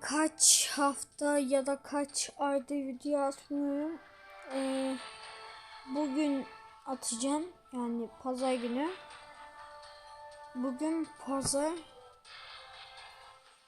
Kaç hafta ya da kaç ayda video atmıyorum. Ee, bugün atacağım. Yani pazar günü. Bugün pazar.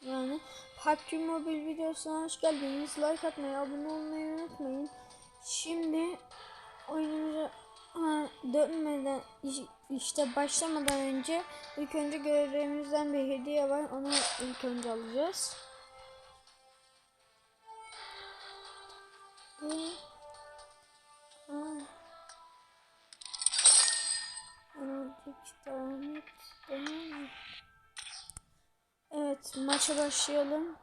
Yani PUBG Mobile videosuna hoş geldiniz. Like atmayı, abone olmayı unutmayın. Şimdi oyunumuza dönmeden iş- işte başlamadan önce ilk önce görevlerimizden bir hediye var. Onu ilk önce alacağız. Aa. Oradaki tane tamam. Evet maça başlayalım.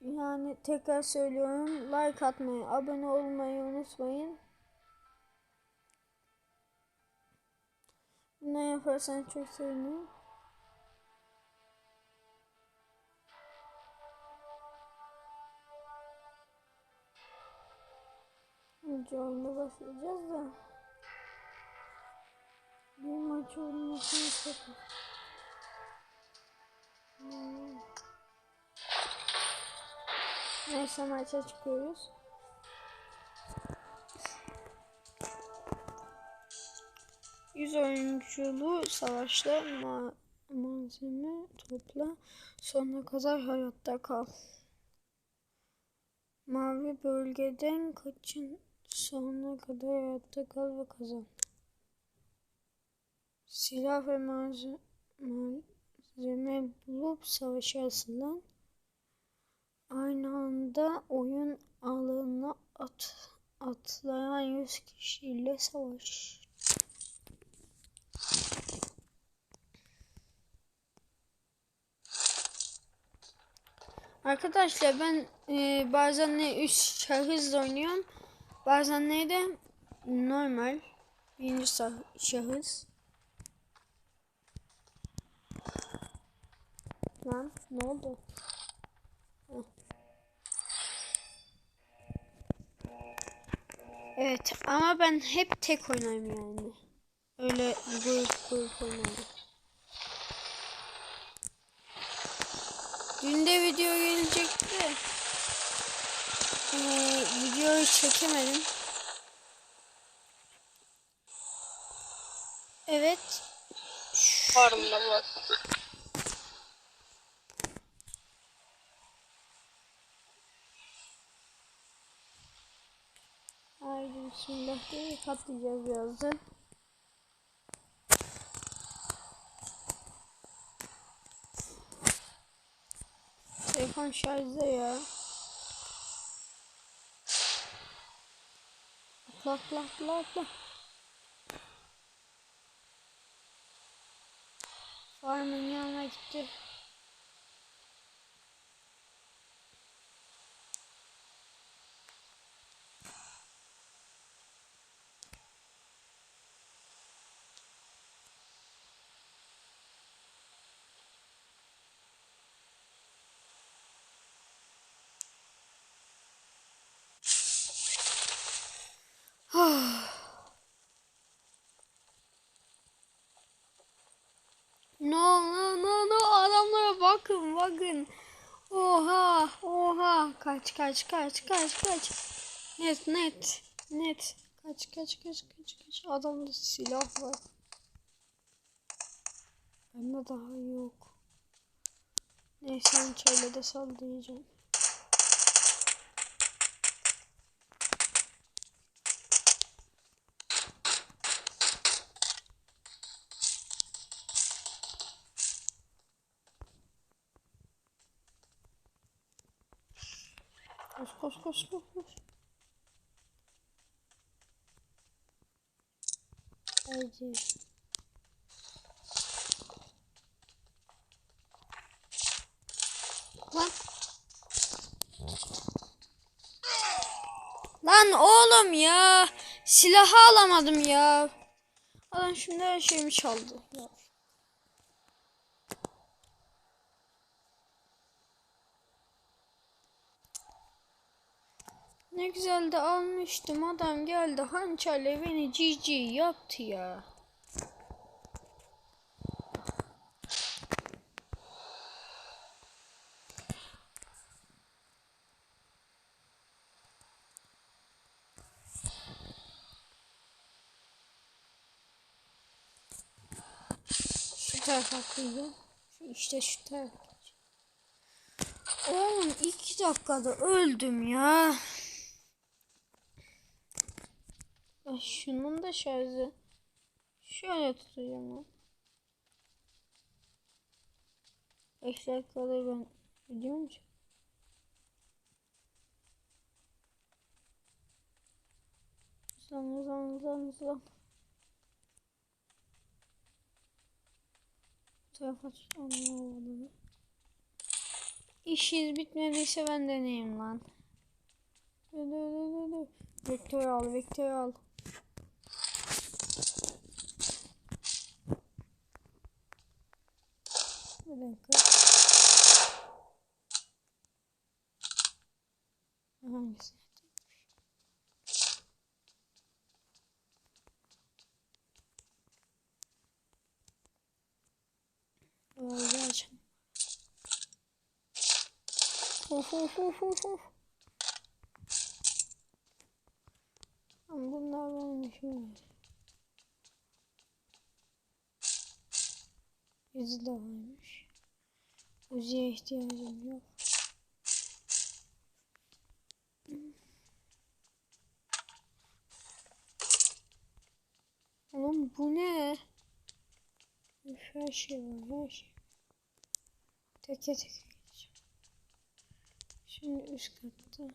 Yani tekrar söylüyorum like atmayı, abone olmayı unutmayın. Ne yaparsan çok sevinirim. Önce oyuna başlayacağız da. Bir maç olmasını istedim. Hmm. Neyse maça çıkıyoruz. Yüz oyunculu savaşta ma malzeme topla. Sonuna kadar hayatta kal. Mavi bölgeden kaçın. Sonuna kadar hayatta kal ve kazan. Silah ve malze- malzeme bulup savaşarsın. Aynı anda oyun alanına at, atlayan 100 kişiyle savaş. Arkadaşlar ben e, bazen ne üç şahıs oynuyorum. Bazen ne de normal birinci şah- şahıs. Lan ne oldu? Evet ama ben hep tek oynarım yani. Öyle grup grup oynarım. Dün de video gelecekti. Ee, videoyu çekemedim. Evet. Farmda var. Haydi bismillah diye katlayacağız birazdan. Telefon şarjda ya. Atla atla atla atla. Farmın yanına gitti. No no no no adamlara bakın bakın. Oha oha kaç kaç kaç kaç kaç. Net net net. Kaç kaç kaç kaç kaç. Adamda silah var. Bende daha yok. Neyse hançerle de sallayacağım. Koş koş koş koş koş. Haydi. Lan. Lan oğlum ya. Silahı alamadım ya. Adam şimdi her şeyimi çaldı. Ne güzel de almıştım. Adam geldi hançerle beni cici yaptı ya. Şu tarafa kıydım. İşte şu tarafa. Oğlum iki dakikada öldüm ya. Ay, Şunun da şarjı. Şöyle tutacağım ben. 5 dakikada ben biliyor musun? Bu tarafa tut anlamadım. İşiniz bitmediyse ben deneyeyim lan. Dur dur dur dur. Vektör al vektör al. Bir dakika. Hangisi? Böyle açalım. Of of of of of. Bunlar varmış mı? Yüzü de varmış. Uzi'ye ihtiyacım yok. Oğlum bu ne? Her şey var her şey. Teke teke geçeceğim. Şimdi üst katta.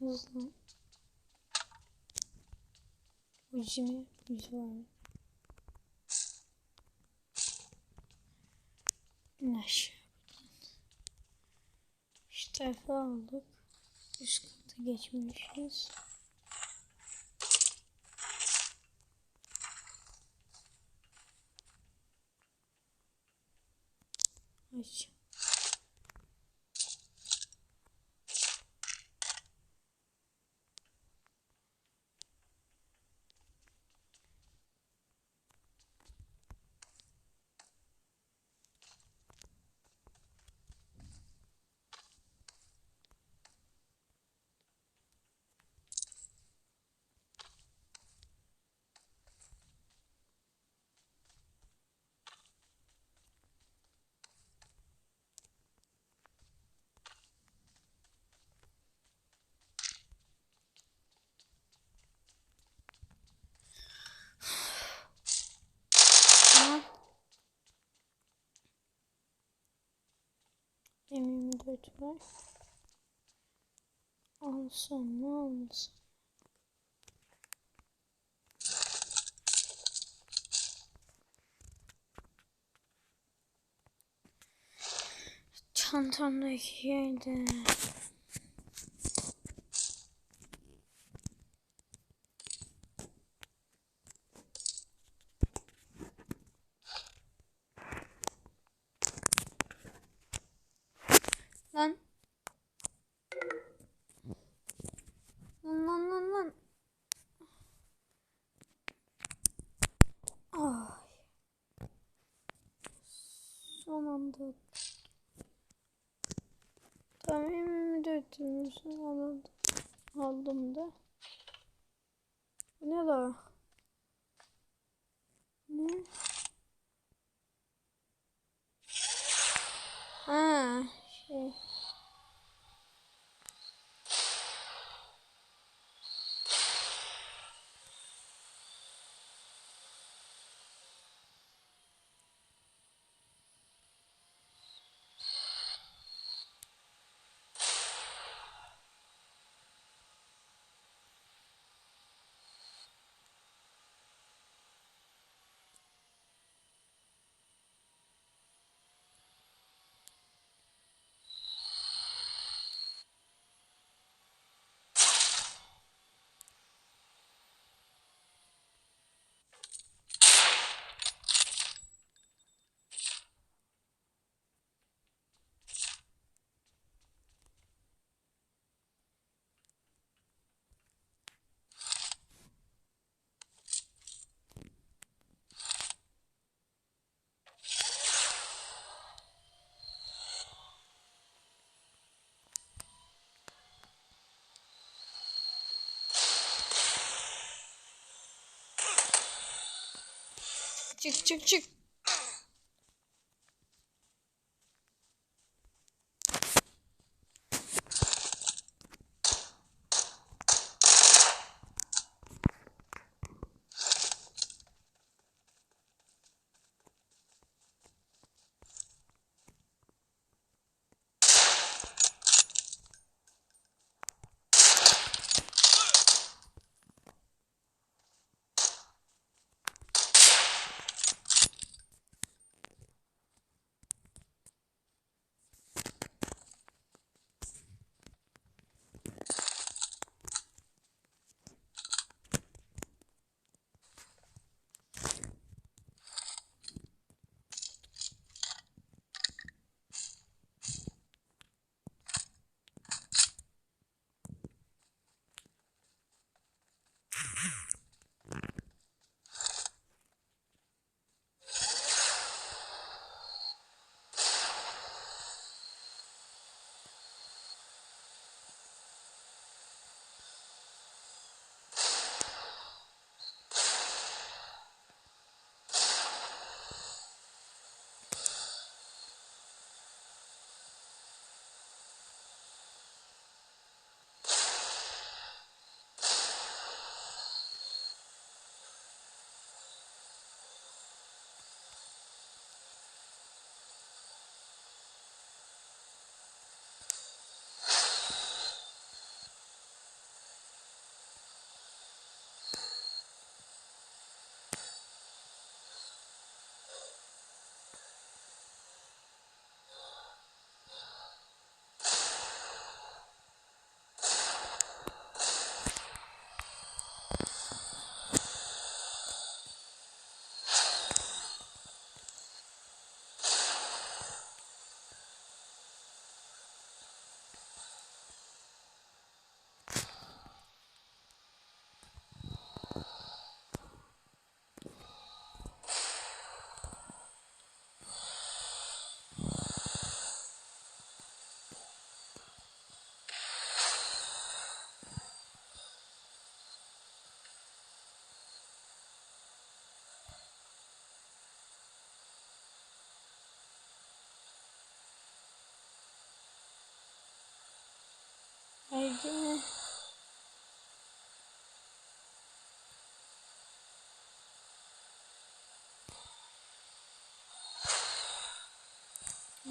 Hızlı. Uzi mi? Uzi var mı? Buradan. Şu tarafa aldık. Üst kata geçmişiz. Aç. Tamam. M24 var. Alsam mı almasam? Çantamdaki yerde. Lan. Lan lan lan lan. Ay. Son anda. Tamam döktürmüşsün aldım. Aldım da. Ne la? Ne? Ha, şey. Çık çık çık.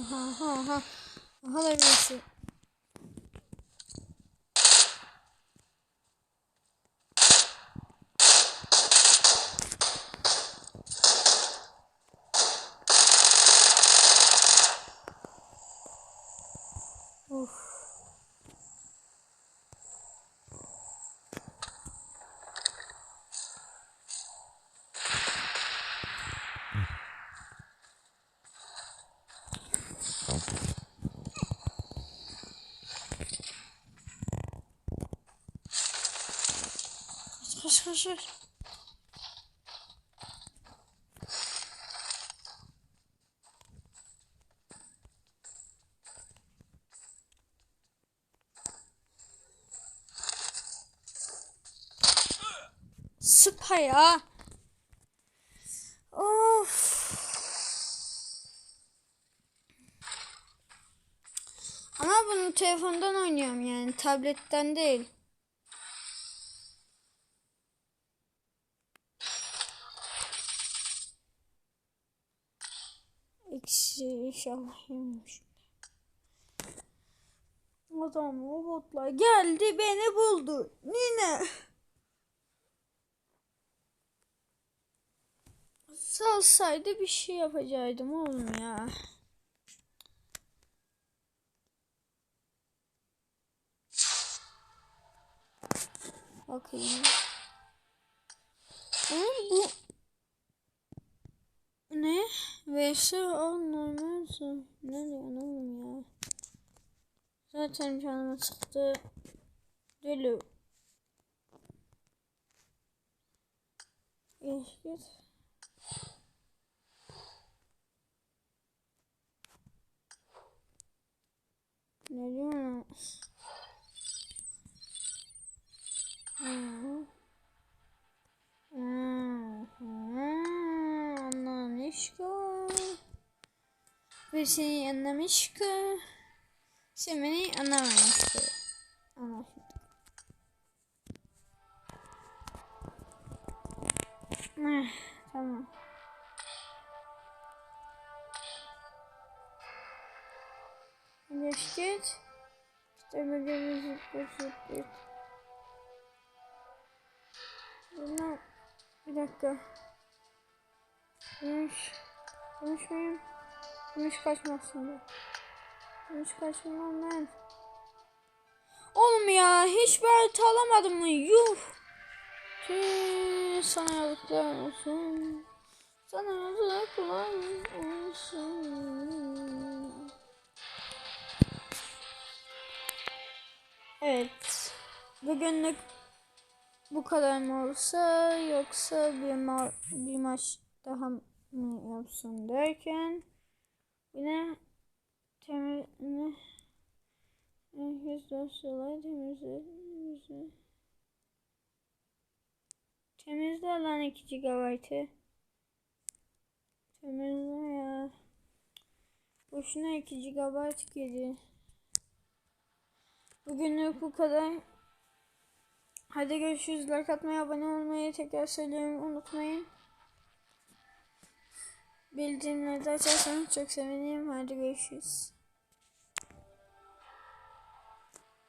Aha aha aha. Aha da birisi. Of. Kaç kaç kaç. Sıpa ya. Of. Ama bunu telefondan oynuyorum yani tabletten değil. Eksi inşallah yemiş. Adam robotla geldi beni buldu. Nine. Salsaydı bir şey yapacaktım oğlum ya. Bakayım. Ama bu ne? Normal su. Ne diyorsun oğlum ya? Zaten canımı sıktı. Deli. Geç git. Ne diyorsun? Hmm. Hmm. Hmm. Seni anlamış ki sen beni anlamamıştı. Anlaşıldı. Eh, tamam. Geç geç. İşte zıplı zıplı. Bunu bir dakika. Gümüş. Gümüş Gümüş kaçmasın da. Gümüş kaçmam ben. Oğlum ya hiç böyle alamadım mı? Yuh. Tüh, sana yazıklar olsun. Sana yazıklar olsun. Evet. Bugünlük bu kadar mı olsa yoksa bir, ma bir maç daha mı yapsın derken yine temiz herkes dosyaları temizle temizle temizle lan 2 GB'ı temizle ya boşuna 2 GB girdi bugünlük bu kadar Hadi görüşürüz. Like atmayı, abone olmayı tekrar söylüyorum. Unutmayın. Bildirimleri açarsanız çok sevinirim. Hadi görüşürüz.